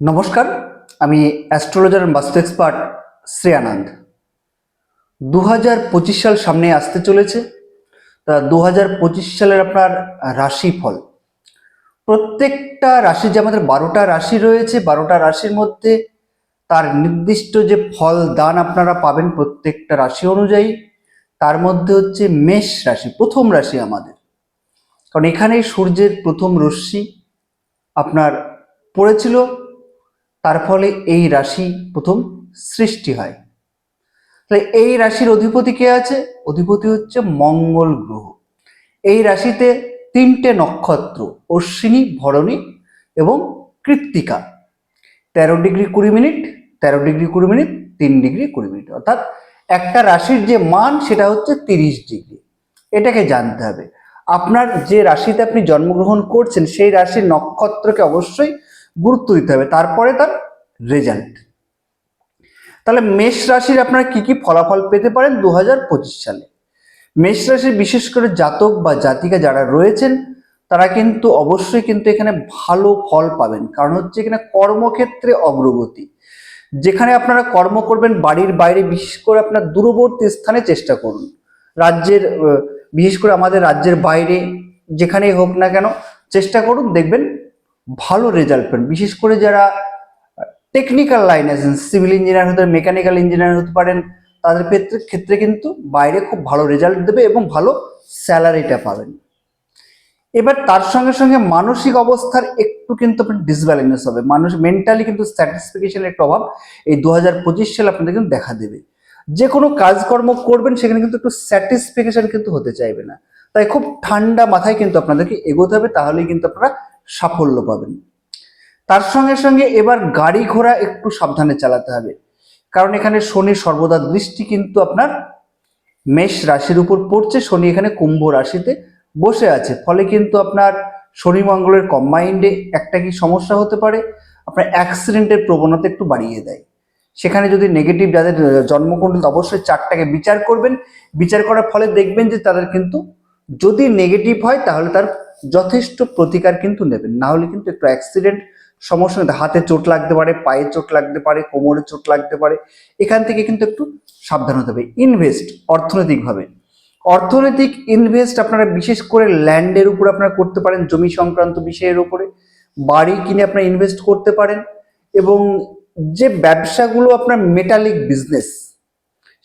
নমস্কার, আমি অ্যাস্ট্রোলজার বাস্তু এক্সপার্ট শ্রেয়ানন্দ দু হাজার পঁচিশ সাল সামনে আসতে চলেছে, তা দু হাজার পঁচিশ সালের আপনার রাশিফল। প্রত্যেকটা রাশি যে আমাদের বারোটা রাশি রয়েছে, বারোটা রাশির মধ্যে তার নির্দিষ্ট যে ফল দান আপনারা পাবেন প্রত্যেকটা রাশি অনুযায়ী, তার মধ্যে হচ্ছে মেষ রাশি, প্রথম রাশি আমাদের। কারণ এখানেই সূর্যের প্রথম রশ্মি আপনার পড়েছিল তার ফলে এই রাশি প্রথম সৃষ্টি হয়। তাহলে এই রাশির অধিপতি কে আছে? অধিপতি হচ্ছে মঙ্গল গ্রহ। এই রাশিতে তিনটে নক্ষত্র, অশ্বিনী, ভরণী এবং কৃত্তিকা। তেরো ডিগ্রি কুড়ি মিনিট, তেরো ডিগ্রি কুড়ি মিনিট, তিন ডিগ্রি কুড়ি মিনিট। অর্থাৎ একটা রাশির যে মান, সেটা হচ্ছে তিরিশ ডিগ্রি। এটাকে জানতে হবে। আপনার যে রাশিতে আপনি জন্মগ্রহণ করছেন, সেই রাশির নক্ষত্রকে অবশ্যই গুরুত্ব দিতে হবে, তারপরে তার রেজাল্ট তাহলে মেষ রাশির আপনারা কি কি ফলাফল পেতে পারেন দু হাজার পঁচিশ সালে? মেষ রাশির বিশেষ করে জাতক বা জাতিকা যারা রয়েছেন, তারা কিন্তু অবশ্যই কিন্তু এখানে ভালো ফল পাবেন। কারণ হচ্ছে এখানে কর্মক্ষেত্রে অগ্রগতি। যেখানে আপনারা কর্ম করবেন, বাড়ির বাইরে বিশেষ করে আপনার দূরবর্তী স্থানে চেষ্টা করুন। রাজ্যের বিশেষ করে আমাদের রাজ্যের বাইরে যেখানেই হোক না কেন, চেষ্টা করুন, দেখবেন ভালো রেজাল্ট পাবেন বিশেষ করে যারা টেকনিক্যাল লাইন আছেন সিভিল ইঞ্জিনিয়ার হতে মেকানিক্যাল ইঞ্জিনিয়ার হতে পারেন, তাদের ক্ষেত্রে ক্ষেত্রে কিন্তু বাইরে খুব ভালো রেজাল্ট দেবে এবং ভালো স্যালারিটা পাবেন। এবার তার সঙ্গে সঙ্গে মানসিক অবস্থার একটু কিন্তু আপনার ডিসব্যালেন্স হবে। মানুষ মেন্টালি কিন্তু স্যাটিসফিকেশনের একটু অভাব এই দু হাজার পঁচিশ সালে আপনাদের কিন্তু দেখা দেবে। যে কোনো কাজকর্ম করবেন, সেখানে কিন্তু একটু স্যাটিসফিকেশন কিন্তু হতে চাইবে না। তাই খুব ঠান্ডা মাথায় কিন্তু আপনাদেরকে এগোতে হবে, তাহলেই কিন্তু আপনারা সাফল্য পাবেন। তার সঙ্গে সঙ্গে এবার গাড়ি ঘোড়া একটু সাবধানে চালাতে হবে। কারণ এখানে শনি সর্বদা দৃষ্টি কিন্তু আপনার মেষ রাশির উপর পড়ছে। শনি এখানে কুম্ভ রাশিতে বসে আছে। ফলে কিন্তু আপনার শনি মঙ্গলের কম্বাইন্ডে একটা কি সমস্যা হতে পারে? আপনার অ্যাক্সিডেন্টের প্রবণতা একটু বাড়িয়ে দেয়। সেখানে যদি নেগেটিভ যাদের জন্মকুণ্ডল অবশ্যই চারটাকে বিচার করবেন। বিচার করার ফলে দেখবেন যে তাদের কিন্তু যদি নেগেটিভ হয় তাহলে তার যথেষ্ট প্রতিকার কিন্তু নেবেন। না হলে কিন্তু একটু অ্যাক্সিডেন্ট সমস্যা। হাতে চোট লাগতে পারে, পায়ে চোট লাগতে পারে, কোমরে চোট লাগতে পারে। এখান থেকে কিন্তু একটু সাবধান হতে হবে। ইনভেস্ট অর্থনৈতিকভাবে। অর্থনৈতিক ইনভেস্ট আপনারা বিশেষ করে ল্যান্ডের উপর আপনারা করতে পারেন, জমি সংক্রান্ত বিষয়ের উপরে। বাড়ি কিনে আপনারা ইনভেস্ট করতে পারেন এবং যে ব্যবসাগুলো আপনার মেটালিক বিজনেস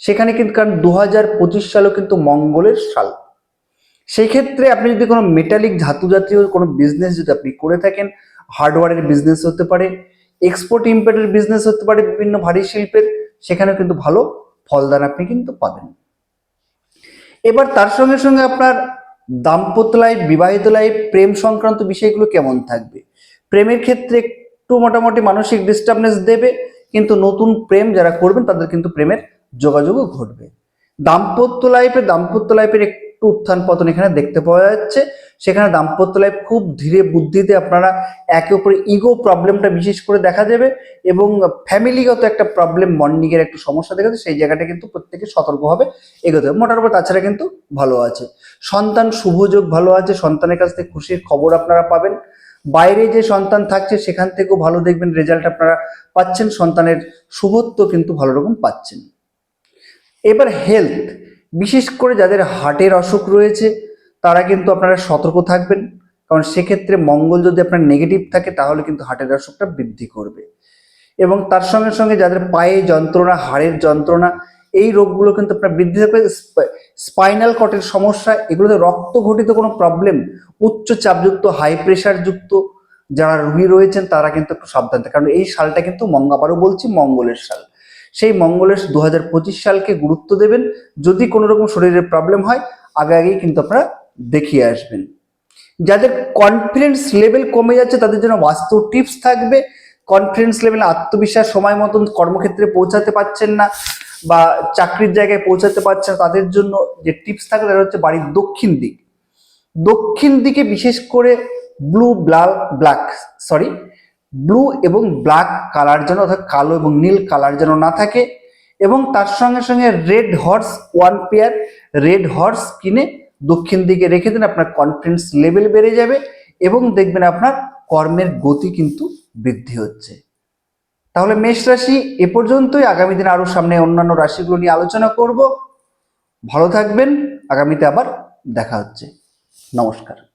সেখানে কিন্তু কারণ দু হাজার পঁচিশ সালও কিন্তু মঙ্গলের সাল। সেই ক্ষেত্রে আপনি যদি কোনো মেটালিক ধাতু জাতীয় কোনো বিজনেস যদি আপনি করে থাকেন হার্ডওয়্যারের বিজনেস হতে পারে এক্সপোর্ট ইম্পোর্টের বিজনেস হতে পারে বিভিন্ন ভারী শিল্পের, সেখানেও কিন্তু ভালো ফলদান আপনি কিন্তু পাবেন। এবার তার সঙ্গে সঙ্গে আপনার দাম্পত্য লাইফ বিবাহিত লাইফ প্রেম সংক্রান্ত বিষয়গুলো কেমন থাকবে? প্রেমের ক্ষেত্রে একটু মোটামুটি মানসিক ডিস্টার্বনেস দেবে, কিন্তু নতুন প্রেম যারা করবেন তাদের কিন্তু প্রেমের যোগাযোগও ঘটবে। দাম্পত্য লাইফে দাম্পত্য লাইফের একটু উত্থান পতন এখানে দেখতে পাওয়া যাচ্ছে। সেখানে দাম্পত্য লাইফ খুব ধীরে বুদ্ধিতে আপনারা একে অপরে ইগো প্রবলেমটা বিশেষ করে দেখা যাবে এবং ফ্যামিলিগত একটা প্রবলেম এর একটু সমস্যা দেখা যাচ্ছে, সেই জায়গাটা কিন্তু প্রত্যেকে সতর্কভাবে এগোতে হবে। মোটার উপর তাছাড়া কিন্তু ভালো আছে। সন্তান শুভযোগ ভালো আছে, সন্তানের কাছ থেকে খুশির খবর আপনারা পাবেন। বাইরে যে সন্তান থাকছে, সেখান থেকেও ভালো দেখবেন রেজাল্ট আপনারা পাচ্ছেন, সন্তানের শুভত্ব কিন্তু ভালো রকম পাচ্ছেন। এবার হেলথ বিশেষ করে যাদের হার্টের অসুখ রয়েছে, তারা কিন্তু আপনারা সতর্ক থাকবেন। কারণ সেক্ষেত্রে মঙ্গল যদি আপনার নেগেটিভ থাকে, তাহলে কিন্তু হার্টের অসুখটা বৃদ্ধি করবে। এবং তার সঙ্গে সঙ্গে যাদের পায়ে যন্ত্রণা, হাড়ের যন্ত্রণা, এই রোগগুলো কিন্তু আপনার বৃদ্ধি থাকবে। স্পাইনাল কটের সমস্যা, এগুলোতে রক্ত ঘটিত কোনো প্রবলেম উচ্চ চাপযুক্ত হাই প্রেশার যুক্ত যারা রোগী রয়েছেন, তারা কিন্তু একটু সাবধান কারণ এই সালটা কিন্তু মঙ্গাবারও বলছি মঙ্গলের সাল। সেই মঙ্গলের দু সালকে গুরুত্ব দেবেন। যদি কোনো রকম শরীরের প্রবলেম হয়, আগে আগেই কিন্তু আপনারা দেখিয়ে আসবেন। যাদের কনফিডেন্স লেভেল কমে যাচ্ছে, তাদের জন্য বাস্তব টিপস থাকবে। কনফিডেন্স লেভেল আত্মবিশ্বাস সময় মতন কর্মক্ষেত্রে পৌঁছাতে পারছেন না বা চাকরির জায়গায় পৌঁছাতে পারছেন না, তাদের জন্য যে টিপস থাকবে, তারা হচ্ছে বাড়ির দক্ষিণ দিক। দক্ষিণ দিকে বিশেষ করে blue black black sorry blue এবং ব্ল্যাক কালার যেন অর্থাৎ কালো এবং নীল কালার যেন না থাকে এবং তার সঙ্গে সঙ্গে red horse one pair red horse কিনে দক্ষিণ দিকে রেখে দিন, আপনার কনফিডেন্স লেভেল বেড়ে যাবে এবং দেখবেন আপনার কর্মের গতি কিন্তু বৃদ্ধি হচ্ছে। তাহলে মেষ রাশি এ পর্যন্তই। আগামী দিনে আরও সামনে অন্যান্য রাশিগুলো নিয়ে আলোচনা করব। ভালো থাকবেন। আগামীতে আবার দেখা হচ্ছে। নমস্কার।